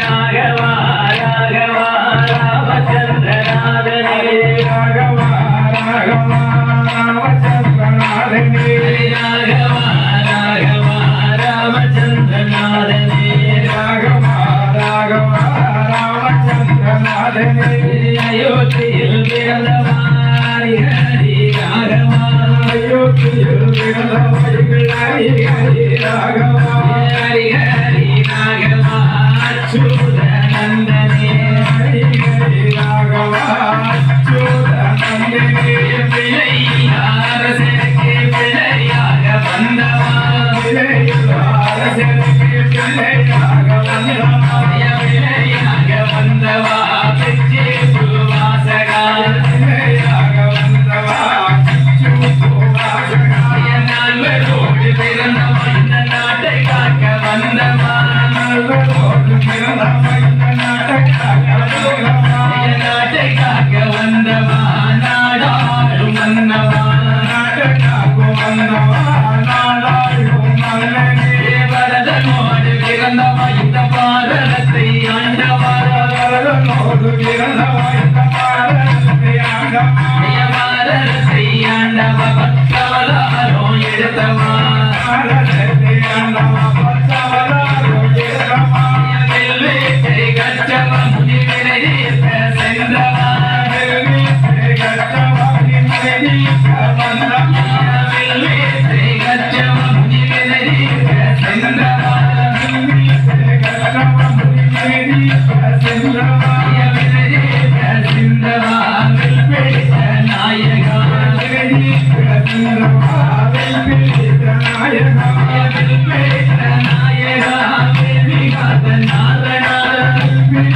రాఘవా రాఘవా రామచంద్ర నాదని ராகவா ஹரி ஹரி ராகவா que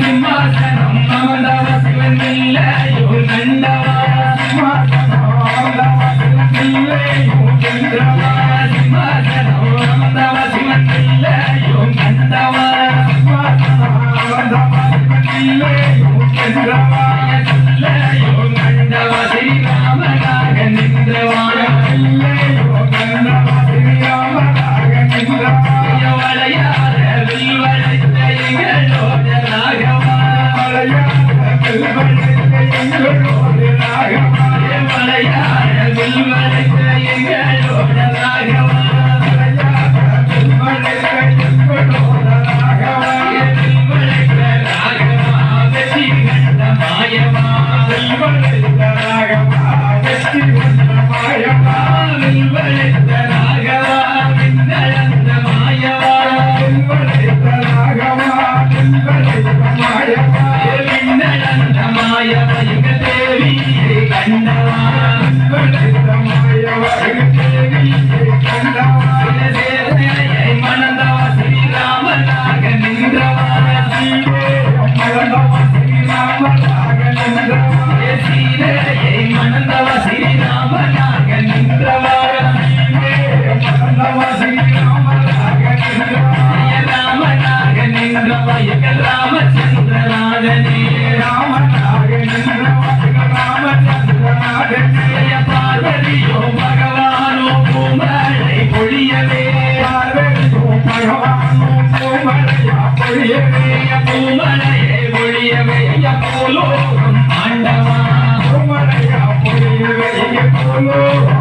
சிம்மாசனம் மமதாவ சிவனில்ல யோ கண்டவா சிம்மாசனம் மமதாவ சிவனில்ல யோ கண்டவா சிம்மாசனம் மமதாவ சிவனில்ல யோ கண்டவா சிம்மாசனம் மமதாவ சிவனில்ல யோ கண்டவா சில்ல யோ வசை ராமனாக நின்றவா? Thank you.